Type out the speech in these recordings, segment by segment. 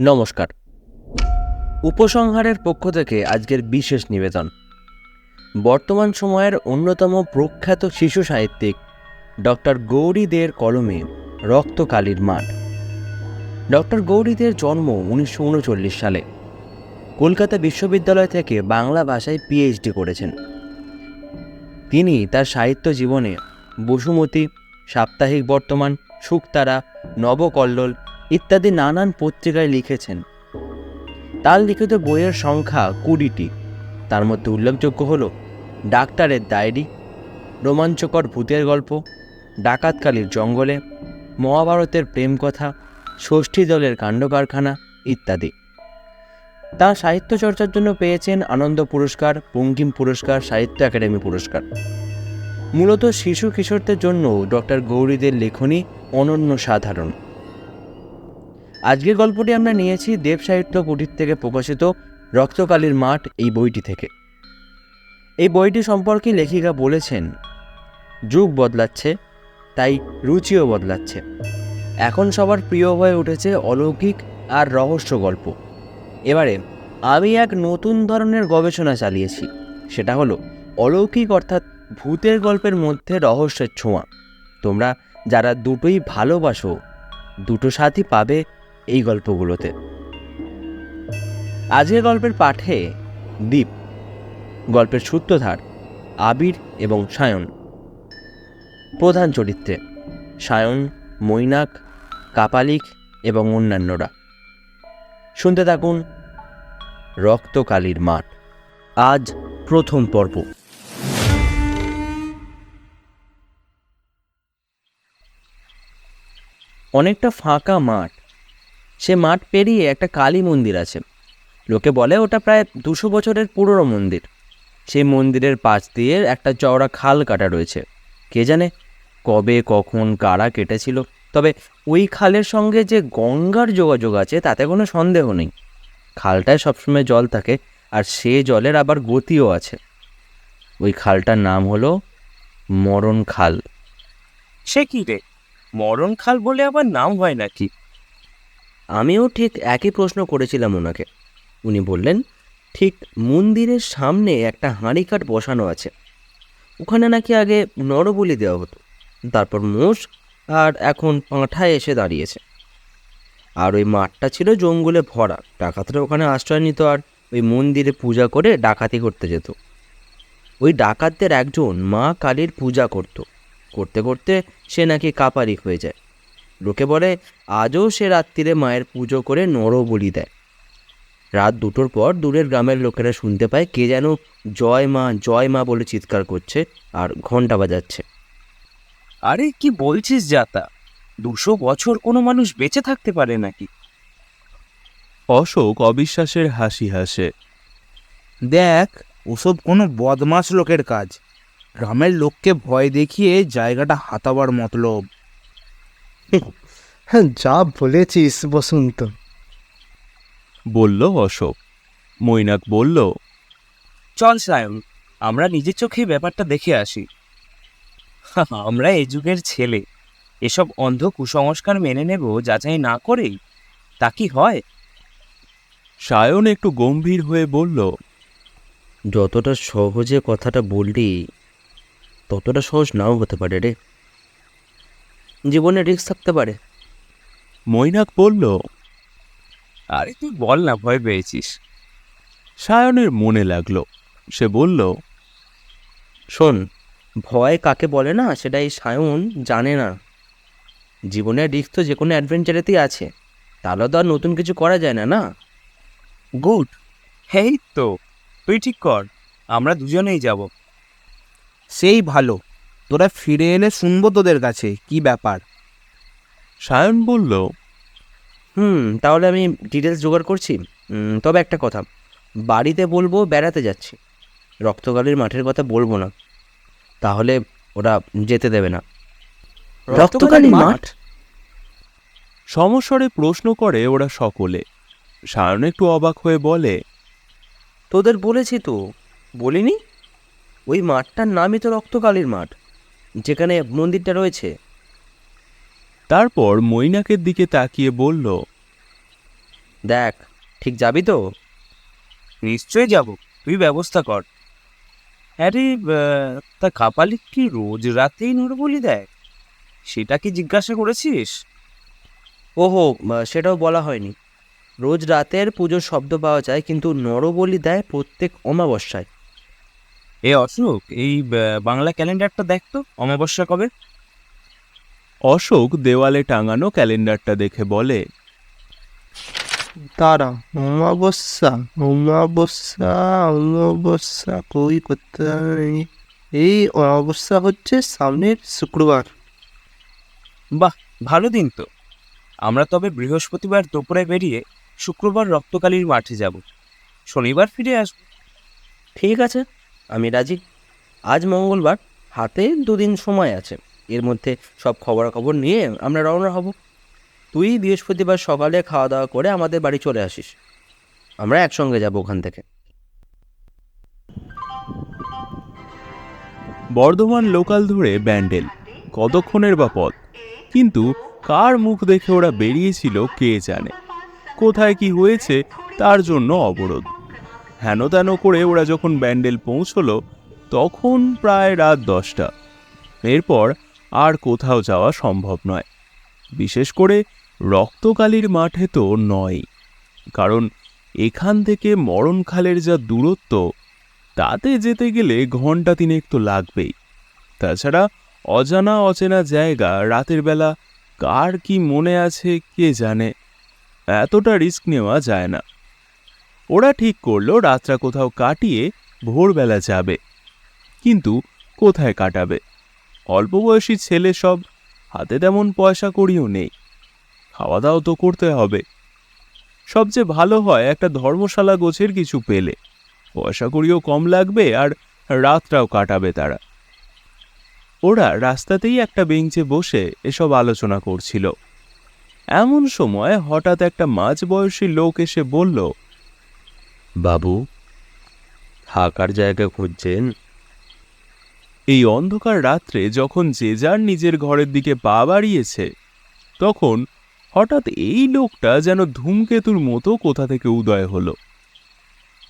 নমস্কার। উপসংহারের পক্ষ থেকে আজকের বিশেষ নিবেদন। বর্তমান সময়ের অন্যতম প্রখ্যাত শিশু সাহিত্যিক ডক্টর গৌরী দের কলমে রক্তকালীর মাঠ। ডক্টর গৌরী দের জন্ম উনিশশো উনচল্লিশ সালে। কলকাতা বিশ্ববিদ্যালয় থেকে বাংলা ভাষায় পিএইচডি করেছেন। তিনি তার সাহিত্য জীবনে বসুমতী, সাপ্তাহিক বর্তমান, শুকতারা, নবকল্লোল ইত্যাদি নানান পত্রিকায় লিখেছেন। তার লিখিত বইয়ের সংখ্যা কুড়িটি। তার মধ্যে উল্লেখযোগ্য হল ডাক্তারের ডায়েরি, রোমাঞ্চকর ভূতের গল্প, ডাকাতকালীর জঙ্গলে, মহাভারতের প্রেম কথা ষষ্ঠী দলের কাণ্ড কারখানা ইত্যাদি। তার সাহিত্য চর্চার জন্য পেয়েছেন আনন্দ পুরস্কার বঙ্কিম পুরস্কার, সাহিত্য একাডেমি পুরস্কার। মূলত শিশু কিশোরদের জন্য ডক্টর গৌরীদের লেখনী অনন্য সাধারণ। আজকের গল্পটি আমরা নিয়েছি দেব সাহিত্য কুটির থেকে প্রকাশিত রক্তকালীর মাঠ এই বইটি থেকে। এই বইটি সম্পর্কে লেখিকা বলেছেন, যুগ বদলাচ্ছে, তাই রুচিও বদলাচ্ছে। এখন সবার প্রিয় হয়ে উঠেছে অলৌকিক আর রহস্য গল্প। এবারে আমি এক নতুন ধরনের গবেষণা চালিয়েছি, সেটা হলো অলৌকিক অর্থাৎ ভূতের গল্পের মধ্যে রহস্যের ছোঁয়া। তোমরা যারা দুটোই ভালোবাসো, দুটো সাথী পাবে এই গল্পগুলোতে। আজকের গল্পের পাঠে দ্বীপ গল্পের সূত্রধার আবির এবং সায়ন। প্রধান চরিত্রে সায়ন, মৈনাক, কাপালিক এবং অন্যান্যরা। শুনতে থাকুন রক্তকালীর মাঠ। আজ প্রথম পর্ব। অনেকটা ফাঁকা মাঠ সে মাঠ পেরিয়ে একটা কালী মন্দির আছে। লোকে বলে ওটা প্রায় দুশো বছরের পুরনো মন্দির। সেই মন্দিরের পাশ দিয়ে একটা চওড়া খাল কাটা রয়েছে। কে জানে কবে, কখন, কারা কেটেছিল। তবে ওই খালের সঙ্গে যে গঙ্গার যোগাযোগ আছে, তাতে কোনো সন্দেহ নেই। খালটায় সবসময় জল থাকে, আর সে জলের আবার গতিও আছে। ওই খালটার নাম হলো মরণ খাল সে কি রে? মরণ খাল বলে আবার নাম হয় নাকি? আমিও ঠিক একই প্রশ্ন করেছিলাম ওনাকে। উনি বললেন, ঠিক মন্দিরের সামনে একটা হাঁড়িকাঠ বসানো আছে। ওখানে নাকি আগে নরবলি দেওয়া হতো। তারপর মোষ আর এখন পাঁঠায় এসে দাঁড়িয়েছে। আর ওই মাঠটা ছিল জঙ্গলে ভরা। ডাকাতরা ওখানে আশ্রয় নিত আর ওই মন্দিরে পূজা করে ডাকাতি করতে যেত। ওই ডাকাতদের একজন মা কালীর পূজা করত। করতে করতে সে নাকি কাপারিক হয়ে যায়। লোকে বলে আজও সে রাত্রিরে মায়ের পুজো করে নরবলি দেয়। রাত দুটোর পর দূরের গ্রামের লোকেরা শুনতে পায় কে যেন জয় মা জয় মা বলে চিৎকার করছে আর ঘণ্টা বাজাচ্ছে। আরে কি বলছিস যাতা? দুশো বছর কোনো মানুষ বেঁচে থাকতে পারে নাকি? অশোক অবিশ্বাসের হাসি হাসে। দেখ ওসব কোনো বদমাস লোকের কাজ। গ্রামের লোককে ভয় দেখিয়ে জায়গাটা হাতাবার মতলব। হ্যাঁ যা বলেছিস বসন্ত। বলল অশোক। মৈনাক বলল চল সায়ন আমরা নিজের চোখে ব্যাপারটা দেখে আসি। আমরা এ যুগের ছেলে। এসব অন্ধ কুসংস্কার মেনে নেব যাচাই না করেই। তা কি হয়? সায়ন একটু গম্ভীর হয়ে বলল যতটা সহজে কথাটা বললি ততটা সহজ নাও হতে পারে রে। জীবনে রিস্ক থাকতে পারে। মৈনাক বলল আরে তুই বল না ভয় পেয়েছিস। সায়নের মনে লাগল। সে বলল শোন ভয় কাকে বলে না সেটা এই সায়ন জানে না। জীবনের রিস্ক তো যে কোনো অ্যাডভেঞ্চারেতেই আছে। তাহলে তো আর নতুন কিছু করা যায় না না? গুড। হেই তো তুই ঠিক কর আমরা দুজনেই যাব। সেই ভালো। তোরা ফিরে এলে শুনব তোদের কাছে কি ব্যাপার? সায়ন বলল হুম তাহলে আমি ডিটেলস জোগাড় করছি। তবে একটা কথা বাড়িতে বলব বেড়াতে যাচ্ছি। রক্তকালীর মাঠের কথা বলব না তাহলে ওরা যেতে দেবে না। রক্তকালীর মাঠ? সমস্বরে প্রশ্ন করে ওরা সকলে। সায়ন একটু অবাক হয়ে বলে তোদের বলেছি তো বলিনি? ওই মাঠটার নামই তো রক্তকালীর মাঠ। যেখানে মন্দিরটা রয়েছে। তারপর মৈনাকের দিকে তাকিয়ে বলল দেখ ঠিক যাবি তো? নিশ্চয়ই যাব তুই ব্যবস্থা কর। আরে তা কাপালিক কি রোজ রাতেই নরবলি দেয়? সেটা কি জিজ্ঞাসা করেছিস? ওহো সেটাও বলা হয়নি। রোজ রাতের পুজোর শব্দ পাওয়া যায় কিন্তু নরবলি দেয় প্রত্যেক অমাবস্যায়। এ অশোক এই বাংলা ক্যালেন্ডারটা দেখ তো অমাবস্যা কবে? অশোক দেওয়ালে টাঙানো ক্যালেন্ডারটা দেখে বলে তারা অমাবস্যা অমাবস্যা অমাবস্যা কই কোথায় এই অমাবস্যা হচ্ছে সামনের শুক্রবার। বাহ ভালো দিন তো। আমরা তবে বৃহস্পতিবার দুপুরে বেরিয়ে শুক্রবার রক্তকালীর মাঠে যাব। শনিবার ফিরে আসব। ঠিক আছে। আমি রাজি। আজ মঙ্গলবার, হাতে দুদিন সময় আছে। এর মধ্যে সব খবরাখবর নিয়ে আমরা রওনা হব। তুই বৃহস্পতিবার সকালে খাওয়া দাওয়া করে আমাদের বাড়ি চলে আসিস। আমরা একসঙ্গে যাব ওখান থেকে। বর্ধমান লোকাল ধরে ব্যান্ডেল, কতক্ষণের বা পথ? কিন্তু কার মুখ দেখে ওরা বেরিয়েছিল কে জানে? কোথায় কি হয়েছে, তার জন্য অবরোধ। হেন তেন করে ওরা যখন ব্যান্ডেল পৌঁছলো, তখন প্রায় রাত দশটা। এরপর আর কোথাও যাওয়া সম্ভব নয়। বিশেষ করে রক্তকালীর মাঠে তো নয় কারণ এখান থেকে মরণখালের যা দূরত্ব, তাতে যেতে গেলে ঘণ্টা তিনেক তো লাগবেই। তাছাড়া অজানা অচেনা জায়গা রাতের বেলা কার কি মনে আছে কে জানে? এতটা রিস্ক নেওয়া যায় না। ওরা ঠিক করল রাতটা কোথাও কাটিয়ে ভোরবেলা যাবে। কিন্তু কোথায় কাটাবে? অল্প বয়সী ছেলে সব, হাতে তেমন পয়সা করিও নেই। খাওয়া দাওয়া তো করতে হবে। সবচেয়ে ভালো হয় একটা ধর্মশালা গোছের কিছু পেলে। পয়সা করিও কম লাগবে আর রাতটাও কাটাবে তারা। ওরা রাস্তাতেই একটা বেঞ্চে বসে এসব আলোচনা করছিল। এমন সময় হঠাৎ একটা মাঝবয়সী লোক এসে বলল বাবু, থাকার জায়গা খুঁজছেন? এই অন্ধকার রাত্রে যখন যে যার নিজের ঘরের দিকে পা বাড়িয়েছে, তখন হঠাৎ এই লোকটা যেন ধূমকেতুর মতো কোথা থেকে উদয় হলো।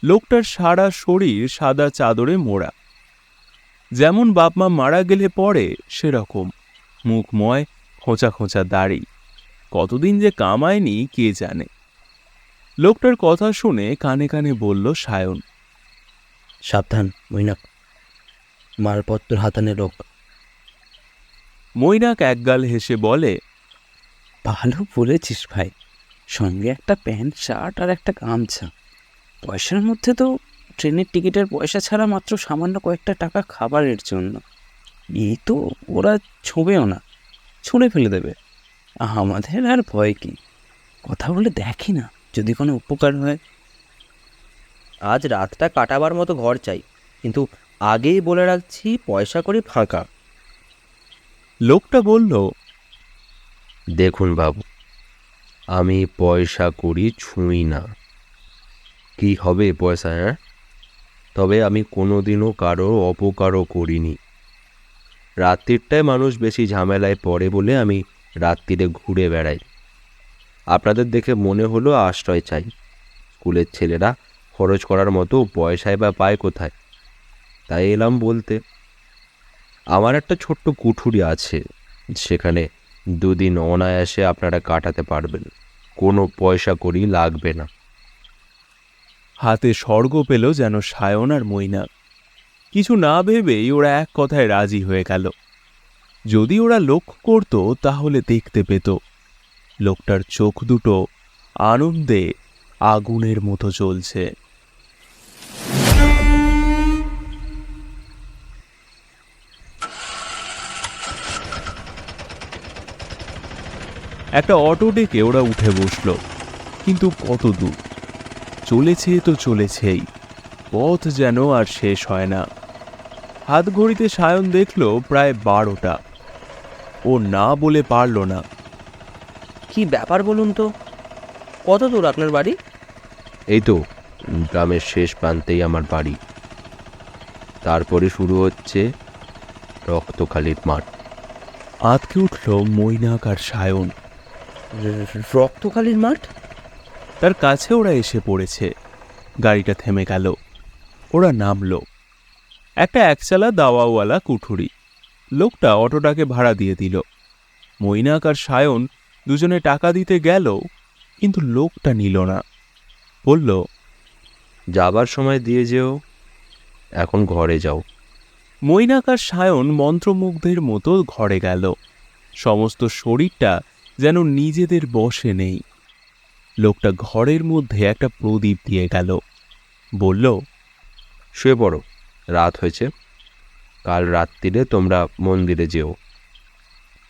লোকটার সারা শরীর সাদা চাদরে মোড়া। যেমন বাপমা মারা গেলে পরে সেরকম, মুখময়, খোঁচা খোঁচা দাড়ি। কতদিন যে কামায়নি, কে জানে। লোকটার কথা শুনে কানে কানে বলল সায়ন সাবধান মৈনাক। মালপত্র হাতানে লোক মৈনাক একগাল হেসে বলে ভালো বলেছিস ভাই সঙ্গে একটা প্যান্ট শার্ট আর একটা গামছা। পয়সার মধ্যে তো ট্রেনের টিকিটের পয়সা ছাড়া মাত্র সামান্য কয়েকটা টাকা খাবারের জন্য। এই তো ওরা ছোঁবেও না ছুঁড়ে ফেলে দেবে। আমাদের আর ভয় কি? কথা বলে দেখি না। যদি কোনো উপকার হয়। আজ রাতটা কাটাবার মতো ঘর চাই, কিন্তু আগেই বলে রাখছি পয়সা করে ফাঁকা। লোকটা বলল, দেখুন বাবু, আমি পয়সা করি ছুঁই না। কি হবে পয়সা হ্যাঁ? তবে আমি কোনোদিনও কারও অপকারও করিনি। রাত্রিরটায় মানুষ বেশি ঝামেলায় পড়ে বলে আমি রাত্রিরে ঘুরে বেড়াই। আপনাদের দেখে মনে হলো আশ্রয় চাই। স্কুলের ছেলেরা খরচ করার মতো পয়সায় বা পায় কোথায়? তাই এলাম বলতে, আমার একটা ছোট্ট কুঠুরি আছে। সেখানে দুদিন অনায়াসে আপনারা কাটাতে পারবেন। কোনো পয়সা করি লাগবে না। হাতে স্বর্গ পেল যেন সায়ন আর মৈনাক কিছু না ভেবেই ওরা এক কথায় রাজি হয়ে গেল। যদি ওরা লক্ষ্য করত, তাহলে দেখতে পেত। লোকটার চোখ দুটো আনন্দে আগুনের মতো জ্বলছে। একটা অটো ডেকে ওরা উঠে বসল, কিন্তু কত দূর? চলেছে তো চলেছেই, পথ যেন আর শেষ হয় না। হাত ঘড়িতে সায়ন দেখল প্রায় বারোটা। ও না বলে পারল না। কি ব্যাপার বলুন তো? কত দূর আপনার বাড়ি? এই তো গ্রামের শেষ প্রান্তেই আমার বাড়ি। তারপরে শুরু হচ্ছে রক্তখালির মাঠ। আতকে উঠল মৈনাক আর সায়ন। রক্তখালির মাঠ? তার কাছে ওরা এসে পড়েছে। গাড়িটা থেমে গেল। ওরা নামলো। একটা একচালা দাওয়াওয়ালা কুঠুরি। লোকটা অটোটাকে ভাড়া দিয়ে দিল। মৈনাক আর সায়ন দুজনে টাকা দিতে গেল কিন্তু লোকটা নিল না। বলল যাবার সময় দিয়ে যেও এখন ঘরে যাও। মৈনাক আর সায়ন মন্ত্রমুগ্ধের মতো ঘরে গেল। সমস্ত শরীরটা যেন নিজেদের বসে নেই। লোকটা ঘরের মধ্যে একটা প্রদীপ দিয়ে গেল। বলল শুয়ে পড়ো রাত হয়েছে। কাল রাত্রিরে তোমরা মন্দিরে যেও।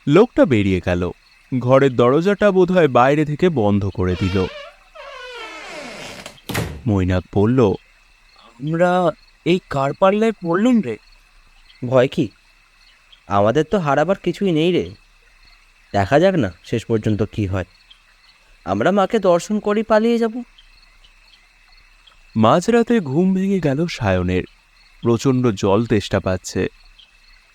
লোকটা বেরিয়ে গেল। ঘরের দরজাটা বোধহয় বাইরে থেকে বন্ধ করে দিল। মৈনাক বলল আমরা এই কার পাল্লায় পড়লুম রে? ভয় কি? আমাদের তো হারাবার কিছুই নেই রে। দেখা যাক না শেষ পর্যন্ত কি হয়। আমরা মাকে দর্শন করে পালিয়ে যাব। মাঝরাতে ঘুম ভেঙে গেল সায়নের। প্রচণ্ড জল তেষ্টা পাচ্ছে।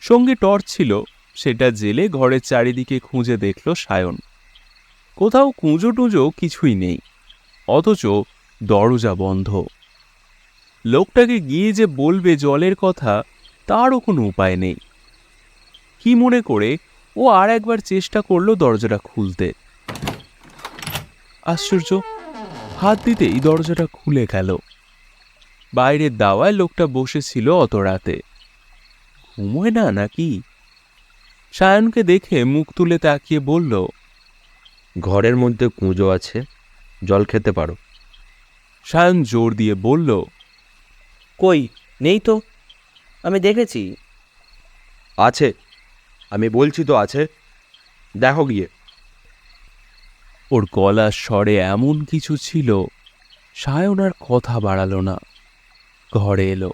সঙ্গে টর্চ ছিল। সেটা জেলে ঘরের চারিদিকে খুঁজে দেখল সায়ন। কোথাও কুঁজো টুঁজো কিছুই নেই, অথচ দরজা বন্ধ। লোকটাকে গিয়ে যে বলবে জলের কথা, তারও কোনো উপায় নেই। কি মনে করে ও আর একবার চেষ্টা করল দরজাটা খুলতে। আশ্চর্য, হাত দিতেই দরজাটা খুলে গেল। বাইরের দাওয়ায় লোকটা বসেছিল অত রাতে। ঘুমোয় না নাকি? সায়নকে দেখে মুখ তুলে তাকিয়ে বলল ঘরের মধ্যে কুঁজো আছে জল খেতে পারো। সায়ন জোর দিয়ে বলল কই নেই তো। আমি দেখেছি। আছে আমি বলছি তো আছে। দেখো গিয়ে। ওর গলার স্বরে এমন কিছু ছিল সায়ন আর কথা বাড়ালো না। ঘরে এলো।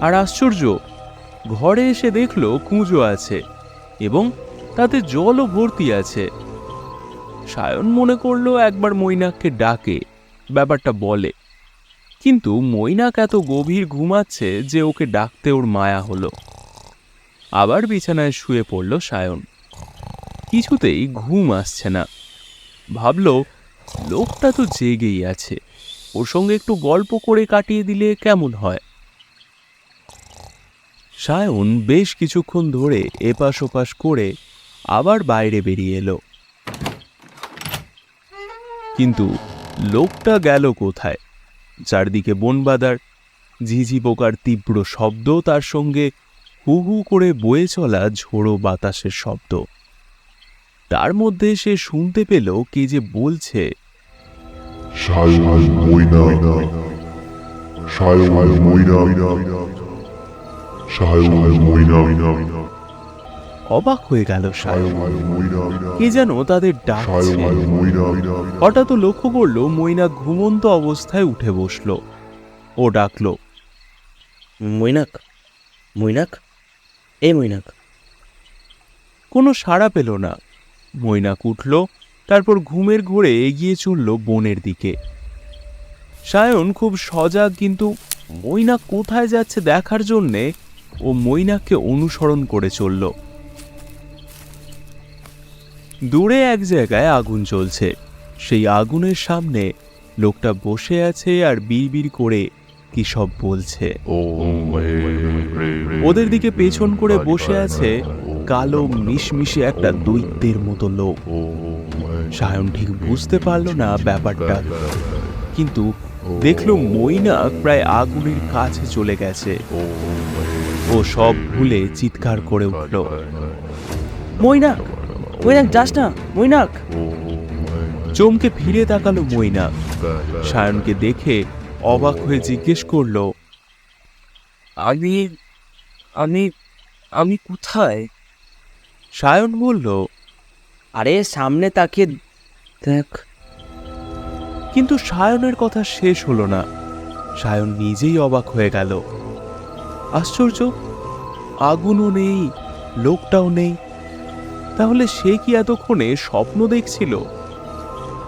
আর আশ্চর্য ঘরে এসে দেখল কুঁজো আছে। এবং তাতে জলও ভর্তি আছে। সায়ন মনে করল একবার মৈনাককে ডাকে, ব্যাপারটা বলে। কিন্তু মৈনাক এত গভীর ঘুমাচ্ছে যে ওকে ডাকতে ওর মায়া হলো। আবার বিছানায় শুয়ে পড়ল সায়ন। কিছুতেই ঘুম আসছে না। ভাবল, লোকটা তো জেগেই আছে। ওর সঙ্গে একটু গল্প করে কাটিয়ে দিলে কেমন হয়? সায়ন বেশ কিছুক্ষণ ধরে এপাশ ওপাশ করে আবার বাইরে বেরিয়ে এলো। কিন্তু লোকটা গেল কোথায়? চারদিকে বনবাদার, ঝিঝি পোকার তীব্র শব্দ, তার সঙ্গে হু হু করে বয়ে চলা ঝোড়ো বাতাসের শব্দ। তার মধ্যে সে শুনতে পেল কে যে বলছে। সায়ন ময়না সায়ন ময়না অবাক হয়ে গেল কে যেন তাদের ডাকছে। হঠাৎ লক্ষ্য করল মৈনা ঘুমন্ত অবস্থায় উঠে বসল। ও ডাকলো মৈনাক মৈনাক এ মৈনাক। কোনো সাড়া পেল না। মৈনাক উঠল তারপর ঘুমের ঘোরে এগিয়ে চলল বনের দিকে। সায়ন খুব সজাগ কিন্তু মৈনাক কোথায় যাচ্ছে দেখার জন্যে ও মৈনাককে অনুসরণ করে চলল। দূরে এক জায়গায় আগুন জ্বলছে। সেই আগুনের সামনে লোকটা বসে আছে আর বিড়বিড় করে কি সব বলছে। ওদের দিকে পেছন করে বসে আছে কালো মিশমিশে একটা দৈত্যের মতো লোক। সায়ন ঠিক বুঝতে পারল না ব্যাপারটা। কিন্তু দেখল মৈনাক প্রায় আগুনের কাছে চলে গেছে। ও সব ভুলে চিৎকার করে উঠল। মৈনাক মৈনাক যাস না মৈনাক। চমকে ফিরে তাকালো মৈনাক। সায়নকে দেখে অবাক হয়ে জিজ্ঞেস করল আমি আমি আমি কোথায়? সায়ন বলল আরে সামনে তাকে দেখ। কিন্তু সায়নের কথা শেষ হলো না। সায়ন নিজেই অবাক হয়ে গেল। আশ্চর্য? আগুনও নেই, লোকটাও নেই। তাহলে সে কি এতক্ষণে স্বপ্ন দেখছিল?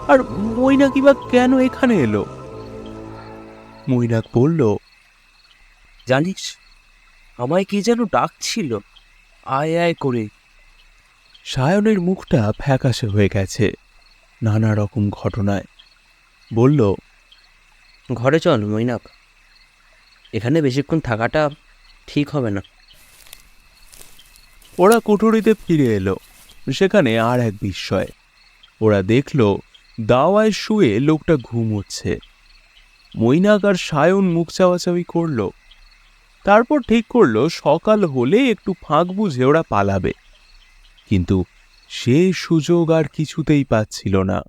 আর মৈনাকি বা কেন এখানে এলো? মৈনাক বলল, জানিস, আমায় কি যেন ডাকছিল? আয় আয় করে। সায়নের মুখটা ফ্যাকাশে হয়ে গেছে, নানা রকম ঘটনায়। বলল, ঘরে চল মৈনাক। এখানে বেশিক্ষণ থাকাটা ঠিক হবে না। ওরা কুঠুরিতে ফিরে এলো। সেখানে আর এক বিস্ময়। ওরা দেখল, দাওয়ায় শুয়ে লোকটা ঘুমোচ্ছে মৈনাক আর সায়ন মুখ চাওয়াচাওয়ি করল। তারপর ঠিক করল, সকাল হলে একটু ফাঁক বুঝে ওরা পালাবে। কিন্তু সে সুযোগ আর কিছুতেই পাচ্ছিল না।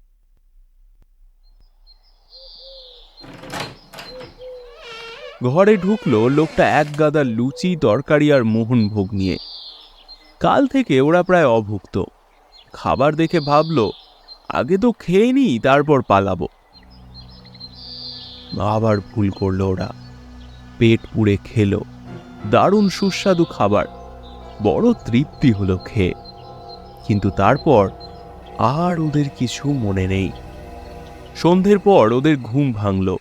ঘরে ঢুকলো লোকটা এক গাদা লুচি, তরকারি আর মোহনভোগ নিয়ে। কাল থেকে ওরা প্রায় অভুক্ত। খাবার দেখে ভাবলো, আগে তো খেয়ে নিই, তারপর পালাবো। আবার ভুল করল ওরা। পেট পুড়ে খেলো। দারুণ সুস্বাদু খাবার। বড় তৃপ্তি হলো খেয়ে। কিন্তু তারপর আর ওদের কিছু মনে নেই। সন্ধ্যের পর ওদের ঘুম ভাঙল।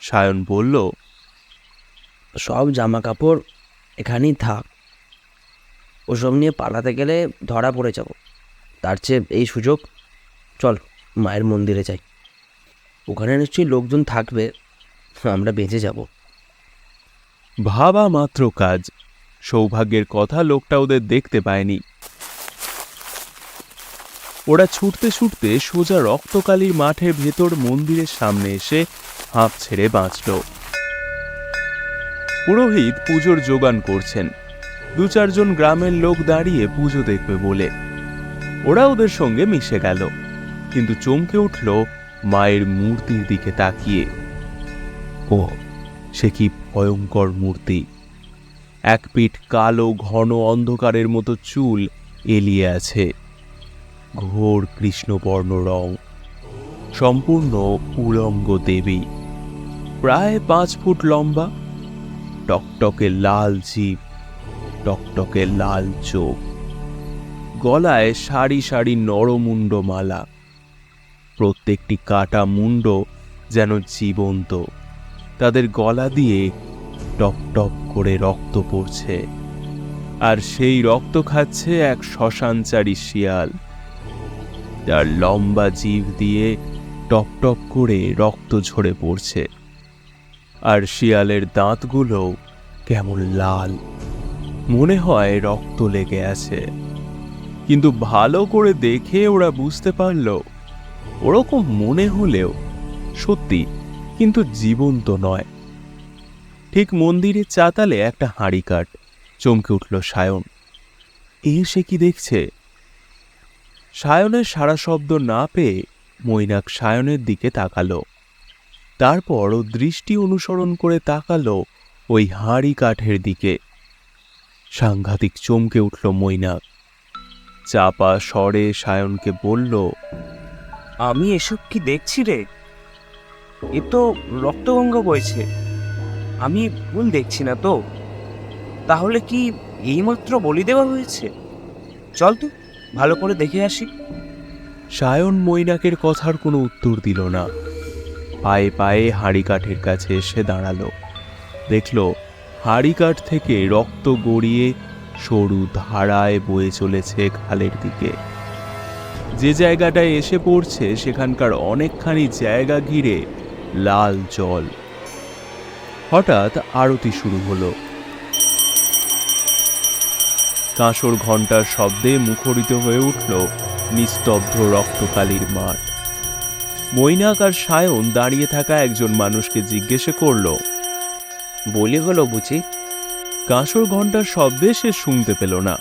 সায়ন বলল সব জামা কাপড় এখানেই থাক। ওসব নিয়ে পালাতে গেলে ধরা পড়ে যাব। তার চেয়ে এই সুযোগ, চল মায়ের মন্দিরে যাই। ওখানে নিশ্চয়ই লোকজন থাকবে, আমরা বেঁচে যাব। ভাবা মাত্র কাজ। সৌভাগ্যের কথা লোকটা ওদের দেখতে পায়নি। ওরা ছুটতে ছুটতে সোজা রক্তকালীর মাঠের ভেতর মন্দিরের সামনে এসে হাঁপ ছেড়ে বাঁচল। পুরোহিত পুজোর যোগান করছেন। দু চারজন গ্রামের লোক দাঁড়িয়ে পুজো দেখবে বলে। ওরা ওদের সঙ্গে মিশে গেল। কিন্তু চমকে উঠল মায়ের মূর্তির দিকে তাকিয়ে। ও, সে কি ভয়ঙ্কর মূর্তি। এক পিঠ কালো, ঘন অন্ধকারের মতো চুল এলিয়ে আছে। ঘোর কৃষ্ণবর্ণ রং। সম্পূর্ণ উলঙ্গ দেবী। প্রায় পাঁচ ফুট লম্বা টকটকে লাল জিভ টকটকে লাল চোখ। গলায় সারি সারি নরমুণ্ড মালা প্রত্যেকটি কাটা মুন্ড যেন জীবন্ত। তাদের গলা দিয়ে টপ করে রক্ত পড়ছে। আর সেই রক্ত খাচ্ছে এক শ্মশানচারী শিয়াল। তার লম্বা জিভ দিয়ে টপ টপ করে রক্ত ঝরে পড়ছে। আর শিয়ালের দাঁতগুলো কেমন লাল। মনে হয় রক্ত লেগে আছে। কিন্তু ভালো করে দেখে ওরা বুঝতে পারল, ওরকম মনে হলেও সত্যি কিন্তু জীবন্ত নয়। ঠিক মন্দিরের চাতালে একটা হাঁড়ি কাঠ, চমকে উঠল সায়ন। এ সে কি দেখছে? সায়নের সারা শব্দ না পেয়ে মৈনাক সায়নের দিকে তাকালো। তারপর ও দৃষ্টি অনুসরণ করে তাকালো ওই হাঁড়ি কাঠের দিকে। সাংঘাতিক চমকে উঠল মৈনাক চাপা স্বরে সায়নকে বলল আমি এসব কি দেখছি রে? এ তো রক্তগঙ্গা বইছে। আমি ভুল দেখছি না তো? তাহলে কি এইমাত্র বলি দেওয়া হয়েছে? চল তো ভালো করে দেখে আসি। সায়ন মৈনাকের কথার কোনো উত্তর দিল না। পায়ে পায়ে হাঁড়ি কাঠের কাছে এসে দাঁড়াল। দেখল, হাঁড়ি কাঠ থেকে রক্ত গড়িয়ে সরু ধারায় বয়ে চলেছে খালের দিকে। যে জায়গাটায় এসে পড়ছে, সেখানকার অনেকখানি জায়গা ঘিরে লাল জল। হঠাৎ আরতি শুরু হলো। কাঁসর ঘণ্টার শব্দে মুখরিত হয়ে উঠল নিস্তব্ধ রক্তকালীর মাঠ। মৈনাক আর সায়ন দাঁড়িয়ে থাকা একজন মানুষকে জিজ্ঞেসে করল বলি হলো বুঝি? কাঁসর ঘণ্টার শব্দে সে শুনতে পেল না।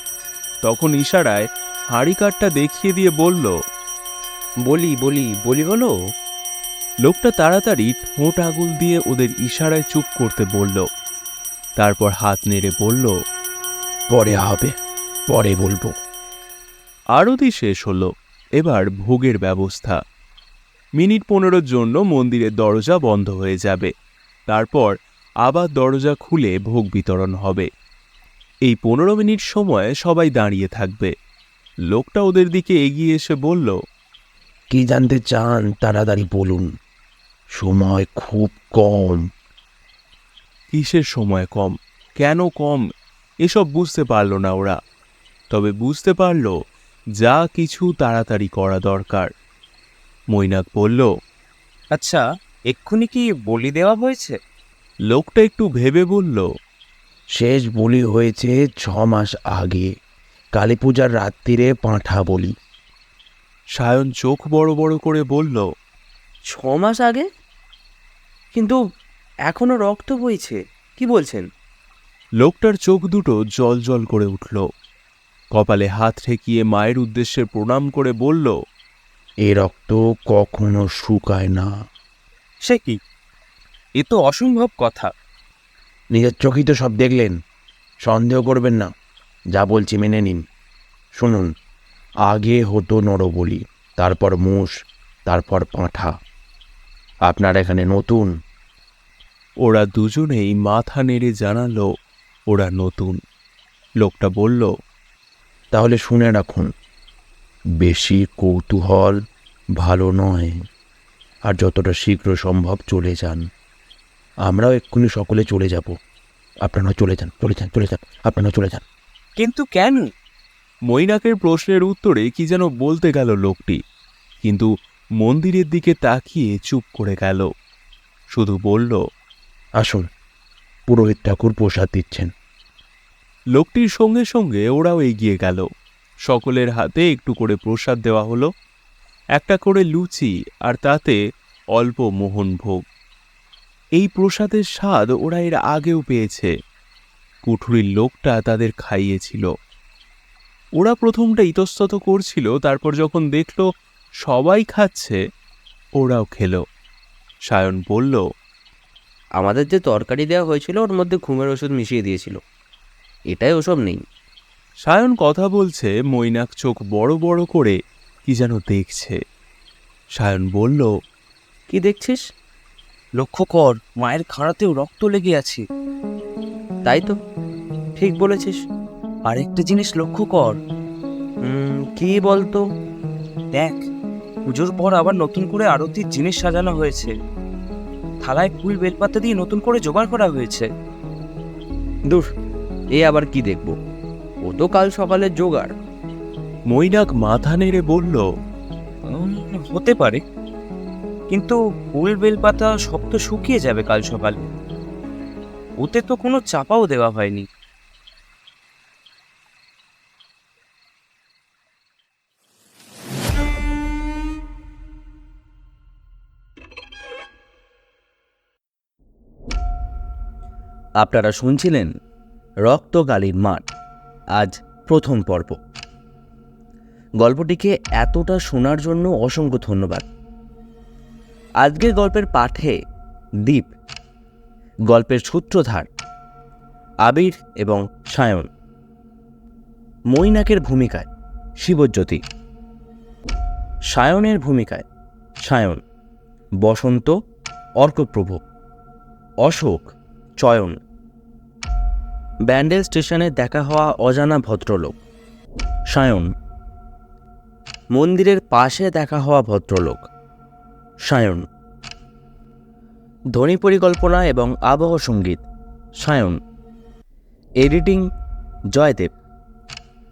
তখন ইশারায় হাঁড়ি কাঠটা দেখিয়ে দিয়ে বলল বলি বলি বলি হলো? লোকটা তাড়াতাড়ি ঠোঁট আগুল দিয়ে ওদের ইশারায় চুপ করতে বলল তারপর হাত নেড়ে বলল পরে হবে পরে বলব। আরতি শেষ হলো এবার ভোগের ব্যবস্থা। মিনিট পনেরোর জন্য মন্দিরের দরজা বন্ধ হয়ে যাবে। তারপর আবার দরজা খুলে ভোগ বিতরণ হবে। এই পনেরো মিনিট সময় সবাই দাঁড়িয়ে থাকবে। লোকটা ওদের দিকে এগিয়ে এসে বলল কি জানতে চান তাড়াতাড়ি বলুন। সময় খুব কম। কিসের সময় কম? কেন কম? এসব বুঝতে পারল না ওরা। তবে বুঝতে পারল যা কিছু তাড়াতাড়ি করা দরকার। মৈনাক বলল আচ্ছা এক্ষুনি কি বলি দেওয়া হয়েছে? লোকটা একটু ভেবে বলল শেষ বলি হয়েছে ছ মাস আগে কালী পূজার রাত্রিরে পাঁঠা বলি। সায়ন চোখ বড় বড় করে বলল ছ মাস আগে? কিন্তু এখনও রক্ত বইছে কি বলছেন? লোকটার চোখ দুটো জল জল করে উঠল। কপালে হাত ঠেকিয়ে মায়ের উদ্দেশ্যে প্রণাম করে বলল এ রক্ত কখনো শুকায় না। সে কি? এ তো অসম্ভব কথা। নিজের চোখেই তো সব দেখলেন। সন্দেহ করবেন না। যা বলছি মেনে নিন। শুনুন আগে হতো নরবলি তারপর মুষ তারপর পাঁঠা। আপনার এখানে নতুন? ওরা দুজনেই মাথা নেড়ে জানালো ওরা নতুন। লোকটা বলল তাহলে শুনে রাখুন বেশি কৌতূহল ভালো নয়। আর যতটা শীঘ্র সম্ভব চলে যান। আমরাও এক্ষুনি সকলে চলে যাব। আপনারা চলে যান চলে যান চলে যান আপনারা চলে যান। কিন্তু কেন? মৈনাকের প্রশ্নের উত্তরে কি যেন বলতে গেল লোকটি। কিন্তু মন্দিরের দিকে তাকিয়ে চুপ করে গেল। শুধু বলল আসুন পুরোহিত ঠাকুর প্রসাদ দিচ্ছেন। লোকটির সঙ্গে সঙ্গে ওরাও এগিয়ে গেল। সকলের হাতে একটু করে প্রসাদ দেওয়া হলো, একটা করে লুচি আর তাতে অল্প মোহনভোগ এই প্রসাদের স্বাদ ওরা এর আগেও পেয়েছে। কুঠুরির লোকটা তাদের খাইয়েছিল। ওরা প্রথমটা ইতস্তত করছিল, তারপর যখন দেখল সবাই খাচ্ছে, ওরাও খেলো। সায়ন বলল, আমাদের যে তরকারি দেওয়া হয়েছিল, ওর মধ্যে ঘুমের ওষুধ মিশিয়ে দিয়েছিল। এটাই ওসব নেই। সায়ন কথা বলছে, মৈনাক চোখ বড় বড় করে কি যেন দেখছে। সায়ন বলল, কি দেখছিস? লক্ষ্য কর, মায়ের খাড়াতেও রক্ত লেগে আছে। তাই তো, ঠিক বলেছিস। আর একটা জিনিস লক্ষ্য কর। কি বলতো? দেখ, পুজোর পর আবার নতুন করে আরতির জিনিস সাজানো হয়েছে। থালায় ফুল বেলপাতা দিয়ে নতুন করে জোগাড় করা হয়েছে। দূর, এ আবার কি দেখব? ও তো কাল সকালে জোগাড়। মৈনাক মাথা নেড়ে বলল হতে পারে। কিন্তু ফুল বেলপাতা সব তো শুকিয়ে যাবে কাল সকালে। ওতে তো কোনো চাপাও দেওয়া হয়নি। আপনারা শুনছিলেন রক্তকালীর মাঠ। আজ প্রথম পর্ব। গল্পটিকে এতটা শোনার জন্য অসংখ্য ধন্যবাদ। আজকের গল্পের পাঠে দ্বীপ, গল্পের সূত্রধার, আবির এবং সায়ন। মৈনাকের ভূমিকায়, শিবজ্যোতি। সায়নের ভূমিকায়, সায়ন, বসন্ত, অর্কপ্রভু, অশোক, চয়ন। ব্যান্ডেল স্টেশনে দেখা হওয়া অজানা ভদ্রলোক। সায়ন। মন্দিরের পাশে দেখা হওয়া ভদ্রলোক। সায়ন। ধ্বনি পরিকল্পনা এবং আবহ সংগীত। সায়ন। এডিটিং, জয়দেব।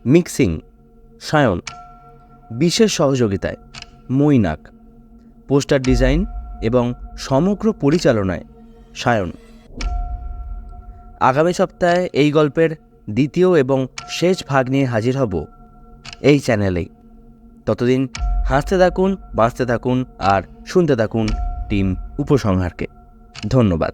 মিক্সিং, সায়ন। বিশেষ সহযোগিতায়, মৈনাক। পোস্টার ডিজাইন এবং সমগ্র পরিচালনায়, সায়ন। আগামী সপ্তাহে এই গল্পের দ্বিতীয় এবং শেষ ভাগ নিয়ে হাজির হব এই চ্যানেলেই ততদিন হাসতে থাকুন, বাঁচতে থাকুন আর শুনতে থাকুন টিম উপসংহারকে। ধন্যবাদ।